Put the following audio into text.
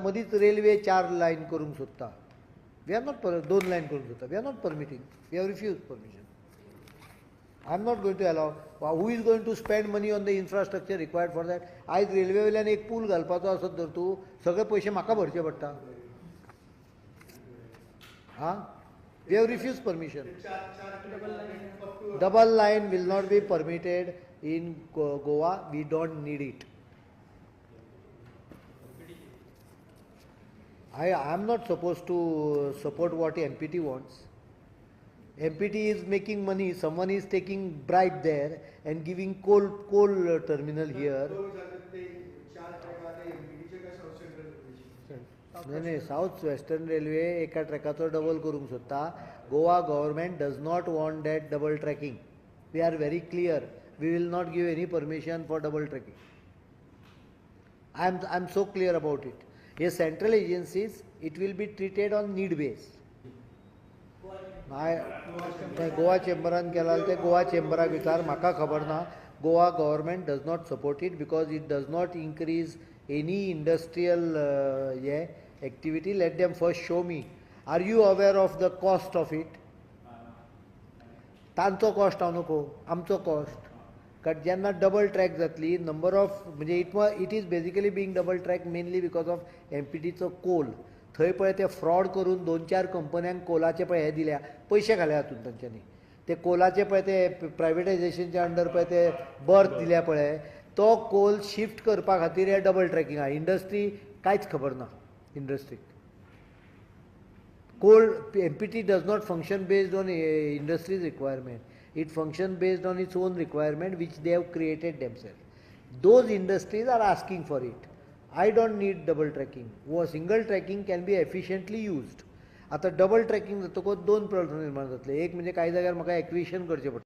मदींच रेल्वे चार लायन करूंक सोदता वी आर नॉट पर दोन लायन करूंक सोदता we are not permitting we have refuse permission I am not going to allow who is going to spend money on the infrastructure required for that आयज रेल्वेवेल्यान एक पूल घालपाचो आसत तर तूं सगळे पयशे म्हाका भरचे पडटा. हां? We have refuse permission double line will not be permitted in Goa we don't need it I am not supposed to support what MPT wants. MPT is making money. Someone is taking bribe there and giving coal coal uh, terminal here. नाही नाही south western railway एका ट्रॅकाचो double करूंक सोदता Goa government does not want that double tracking we are very clear we will not give any permission for double tracking I am I am so clear about it हे central agencies it will be treated on need base Goa चेंबरान केला ते गोवा चेंबराक विचार म्हाका खबर ना Goa government does not support it because it does not increase any industrial हे activity let them first show me are you aware of the cost of it तांचो cost हांव नको आमचो कॉस्ट कारण जेन्ना डबल ट्रॅक जातली number of म्हणजे it it is basically being double track mainly because of M P टीचो coal थंय पळय ते फ्रॉड करून दोन चार कंपन्यांक कोलाचे पळय हे दिल्या पयशे घाल्या हातूंत तांच्यांनी ते कोलाचे पळय ते प्रायवेटायझेशनच्या अंडर पळय ते बर्थ दिल्या पळय तो कोल शिफ्ट करपा खातीर हे डबल ट्रॅकिंग आहा. इंडस्ट्री कांयच खबर ना इंडस्ट्रीक coal MPT does not function based on uh, industry's requirement. It functions based on its own requirement which they have created themselves. Those industries are asking for it. I don't need double tracking. Wo single tracking can be efficiently used. आता double tracking जातकच दोन प्रश्न निर्माण जातले एक म्हणजे काही जाग्यार म्हाका एक्विशन करचें पडटा